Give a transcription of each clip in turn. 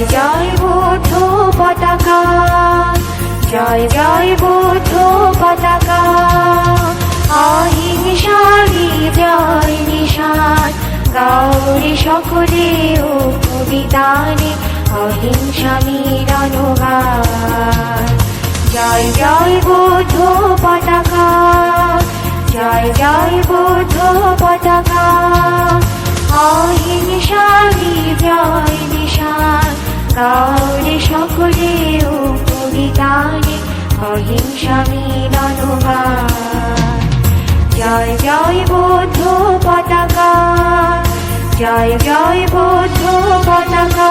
জয় বুদ্ধ পতাকা, জয় জয় বুদ্ধ পতাকা। অহিংসারি জয় নিশান গৌরী সকলে ও কবিতানে অহিংসা মিলনগান জয় জয় বুদ্ধ পতাকা গৌরী সকলে ও কবিতানে অহিংসা মিলনগান জয় জয় বৌদ্ধ পতাকা জয় জয় বৌদ্ধ পতাকা।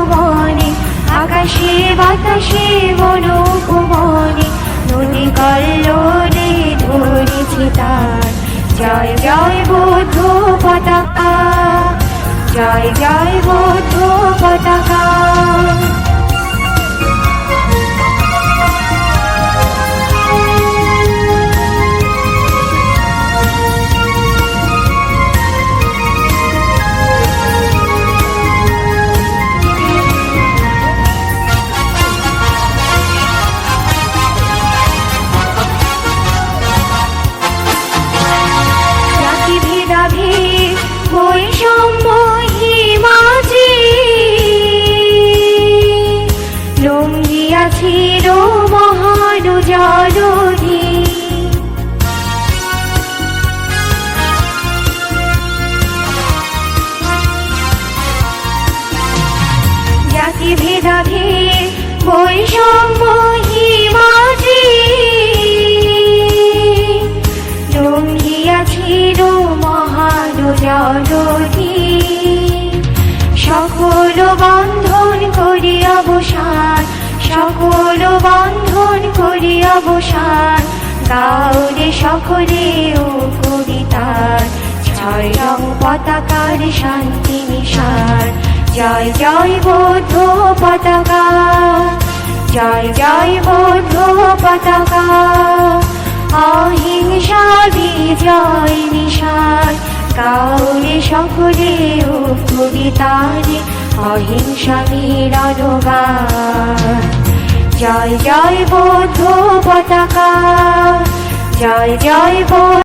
বাতাসে বড় উপবনে নদী কল্লোলে ধরেছে তার জয় জয় বুদ্ধ পতাকা জয় জয় বুদ্ধ বৈষম্য সকল বন্ধন করি অবসান, সকল বন্ধন করি অবসান। গাউরে সকলে ও কবিতার, ছয় রং পতাকার শান্তি নিশান। জয় জয় বৌদ্ধ পতাকা। জয় জয় বৌদ্ধ পতাকা। অহিংসা বিজয় নিশান কাউরে সকলে কবিতারে অহিংসা মিলনগান জয় জয় বৌদ্ধ পতাকা। জয় জয় বৌদ্ধ